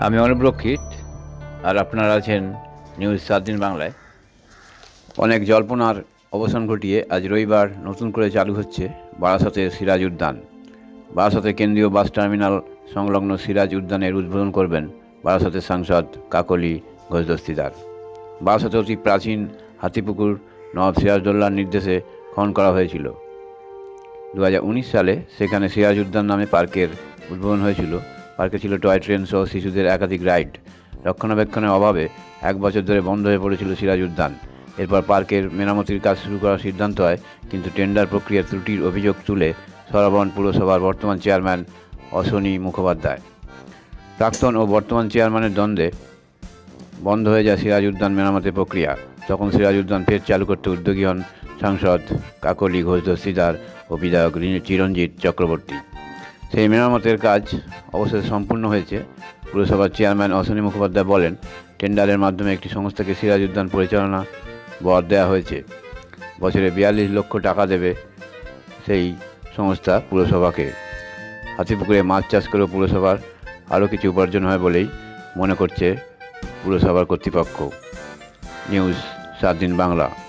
আমি অনুপ রক্ষিত, আর আপনারা আছেন নিউজ সাত দিন বাংলায়। অনেক জল্পনার অবসান ঘটিয়ে আজ রবিবার নতুন করে চালু হচ্ছে বারাসতের সিরাজ উদ্যান। বারাসতের কেন্দ্রীয় বাস টার্মিনাল সংলগ্ন সিরাজ উদ্যানের উদ্বোধন করবেন বারাসতের সাংসদ কাকলি ঘোষদস্তিদার। বারাসতে অতি প্রাচীন হাতিপুকুর নবাব সিরাজদৌল্লার নির্দেশে খনন করা হয়েছিল। দু হাজার উনিশ সালে সেখানে সিরাজ উদ্যান নামে পার্কের উদ্বোধন হয়েছিল। পার্কে ছিল টয় ট্রেন সহ শিশুদের একাধিক রাইড। রক্ষণাবেক্ষণের অভাবে এক বছর ধরে বন্ধ হয়ে পড়েছিল সিরাজ উদ্যান। এরপর পার্কের মেরামতির কাজ শুরু করার সিদ্ধান্ত হয়, কিন্তু টেন্ডার প্রক্রিয়ার ত্রুটির অভিযোগ তুলে সরাবরণ পুরসভার বর্তমান চেয়ারম্যান অশ্বনী মুখোপাধ্যায়। প্রাক্তন ও বর্তমান চেয়ারম্যানের দ্বন্দ্বে বন্ধ হয়ে যায় সিরাজ উদ্যান মেরামতের প্রক্রিয়া। তখন সিরাজ উদ্যান ফের চালু করতে উদ্যোগী হন সাংসদ কাকলি ঘোষ, দস্তিদার ও বিধায়ক চিরঞ্জিত চক্রবর্তী। সেই মেরামতের কাজ অবশেষে সম্পূর্ণ হয়েছে। পুরসভার চেয়ারম্যান অশ্বিনী মুখোপাধ্যায় বলেন, টেন্ডারের মাধ্যমে একটি সংস্থাকে সিরাজ উদ্যান পরিচালনা বর দেওয়া হয়েছে। বছরে বিয়াল্লিশ লক্ষ টাকা দেবে সেই সংস্থা পুরসভাকে। হাতিপুকুরে মাছ চাষ করেও পুরসভার আরও কিছু উপার্জন হয় বলেই মনে করছে পুরসভার কর্তৃপক্ষ। নিউজ সাত দিন বাংলা।